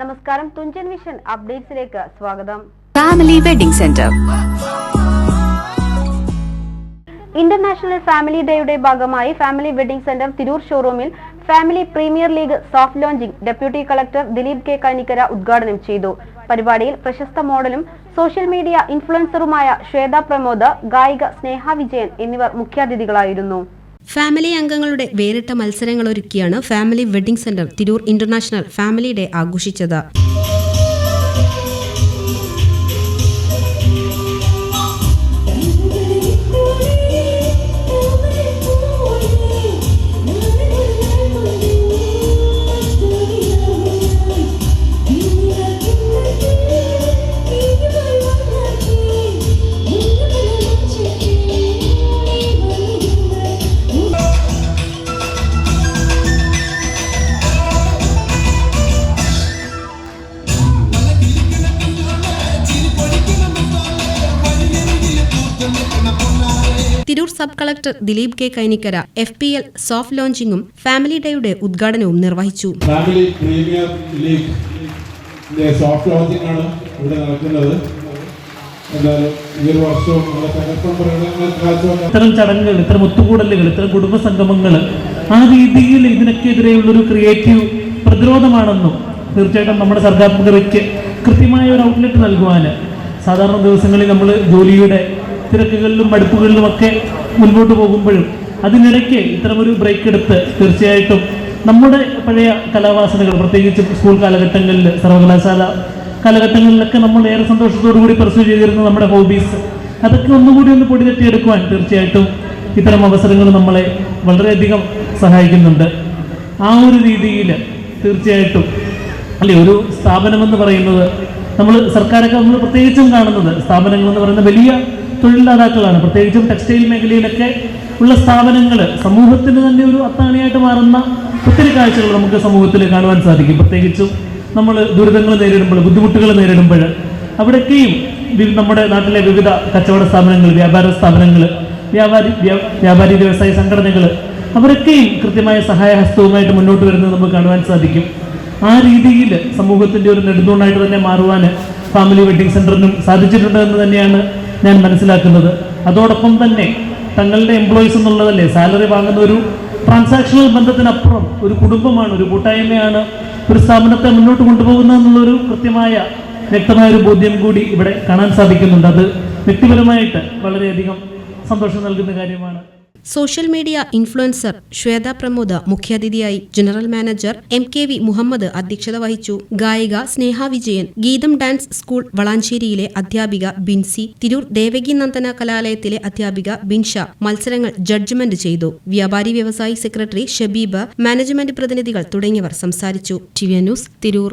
നമസ്കാരം. തുഞ്ചൻ വിഷൻ അപ്ഡേറ്റ്സിലേക്ക് സ്വാഗതം. Family wedding centre international family ഡേയുടെ ഭാഗമായി ഫാമിലി വെഡിംഗ് സെന്റർ തിരൂർ ഷോറൂമിൽ family premier league soft launching deputy collector Dileep K. Kanikkara ഉദ്ഘാടനം ചെയ്തു. പരിപാടിയിൽ പ്രശസ്ത മോഡലും സോഷ്യൽ മീഡിയ ഇൻഫ്ലുവൻസറുമായ ശ്വേത പ്രമോദ് ഗായിക സ്നേഹ വിജയൻ എന്നിവർ മുഖ്യാതിഥികളായിരുന്നു. ഫാമിലി അംഗങ്ങളുടെ വേറിട്ട മത്സരങ്ങളൊരുക്കിയാണ് family wedding centre Tirur international family day ആഘോഷിച്ചത്. Tirur sub collector Dileep K Kainikkara F P L soft ലോഞ്ചിങ്ങും family ഡേയുടെ ഉദ്ഘാടനവും നിർവഹിച്ചു. Family premier league soft launching ആണ് ഇവിടെ നടക്കുന്നത്. ഇത്തരം ചടങ്ങുകൾ ഇത്തരം ഒത്തുകൂടലുകൾ ഇത്തരം കുടുംബ സംഗമങ്ങൾ ആ രീതിയിൽ ഇതിനൊക്കെതിരെയുള്ള ഒരു ക്രിയേറ്റീവ് പ്രതിരോധമാണെന്നും തീർച്ചയായിട്ടും നമ്മുടെ സർക്കാർ മുഖവയ്ക്ക് കൃത്യമായ ഒരു ഔട്ട്ലെറ്റ് നൽകുവാൻ സാധാരണ ദിവസങ്ങളിൽ നമ്മൾ ജോലിയുടെ തിരക്കുകളിലും മടുപ്പുകളിലും ഒക്കെ മുൻപോട്ട് പോകുമ്പോഴും അതിനിടയ്ക്ക് ഇത്തരമൊരു ബ്രേക്ക് എടുത്ത് തീർച്ചയായിട്ടും നമ്മുടെ പഴയ കലാവാസനകൾ പ്രത്യേകിച്ച് സ്കൂൾ കാലഘട്ടങ്ങളിൽ സർവകലാശാല കാലഘട്ടങ്ങളിലൊക്കെ നമ്മൾ ഏറെ സന്തോഷത്തോടു കൂടി പെർസ്യൂ ചെയ്തിരുന്ന നമ്മുടെ ഹോബീസ് അതൊക്കെ ഒന്നുകൂടി ഒന്ന് പൊടി തട്ടിയെടുക്കുവാൻ തീർച്ചയായിട്ടും ഇത്തരം അവസരങ്ങൾ നമ്മളെ വളരെയധികം സഹായിക്കുന്നുണ്ട്. ആ ഒരു രീതിയിൽ തീർച്ചയായിട്ടും അല്ലെ ഒരു സ്ഥാപനമെന്ന് പറയുന്നത് നമ്മൾ സർക്കാരൊക്കെ നമ്മൾ പ്രത്യേകിച്ചും കാണുന്നത് സ്ഥാപനങ്ങൾ എന്ന് പറയുന്ന വലിയ തൊഴിൽദാതാക്കളാണ് പ്രത്യേകിച്ചും ടെക്സ്റ്റൈൽ മേഖലയിലൊക്കെ ഉള്ള സ്ഥാപനങ്ങൾ സമൂഹത്തിന് തന്നെ ഒരു അത്താണിയായിട്ട് മാറുന്ന ഒത്തിരി കാഴ്ചകൾ നമുക്ക് സമൂഹത്തിൽ കാണുവാൻ സാധിക്കും. പ്രത്യേകിച്ചും നമ്മൾ ദുരിതങ്ങൾ നേരിടുമ്പോൾ ബുദ്ധിമുട്ടുകൾ നേരിടുമ്പോൾ അവിടെയൊക്കെയും നമ്മുടെ നാട്ടിലെ വിവിധ കച്ചവട സ്ഥാപനങ്ങൾ വ്യാപാര സ്ഥാപനങ്ങൾ വ്യാപാരി വ്യാപാരി വ്യവസായ സംഘടനകൾ അവരൊക്കെയും കൃത്യമായ സഹായഹസ്തവുമായിട്ട് മുന്നോട്ട് വരുന്നത് നമുക്ക് കാണുവാൻ സാധിക്കും. ആ രീതിയിൽ സമൂഹത്തിന്റെ ഒരു നെടുന്തൂണായിട്ട് തന്നെ മാറുവാൻ ഫാമിലി വെഡിങ് സെന്ററിനും സാധിച്ചിട്ടുണ്ട് എന്ന് തന്നെയാണ് ഞാൻ മനസ്സിലാക്കുന്നത്. അതോടൊപ്പം തന്നെ തങ്ങളുടെ എംപ്ലോയീസ് എന്നുള്ളതല്ലേ സാലറി വാങ്ങുന്ന ഒരു ട്രാൻസാക്ഷണൽ ബന്ധത്തിനപ്പുറം ഒരു കുടുംബമാണ് ഒരു കൂട്ടായ്മയാണ് ഒരു സ്ഥാപനത്തെ മുന്നോട്ട് കൊണ്ടുപോകുന്നത് എന്നുള്ളൊരു കൃത്യമായ വ്യക്തമായ ഒരു ബോധ്യം കൂടി ഇവിടെ കാണാൻ സാധിക്കുന്നുണ്ട്. അത് വ്യക്തിപരമായിട്ട് വളരെയധികം സന്തോഷം നൽകുന്ന കാര്യമാണ്. Social media influencer Shweta Pramod മുഖ്യാതിഥിയായി general manager M K V Muhammad അധ്യക്ഷത വഹിച്ചു. ഗായിക സ്നേഹ വിജയൻ ഗീതം ഡാൻസ് സ്കൂൾ വളാഞ്ചേരിയിലെ അധ്യാപിക ബിൻസി തിരൂർ ദേവകി നന്ദന കലാലയത്തിലെ അധ്യാപിക ബിൻഷ മത്സരങ്ങൾ ജഡ്ജ്മെന്റ് ചെയ്തു. വ്യാപാരി വ്യവസായി സെക്രട്ടറി ഷബീബ് മാനേജ്മെന്റ് പ്രതിനിധികൾ തുടങ്ങിയവർ സംസാരിച്ചു. T news Tirur.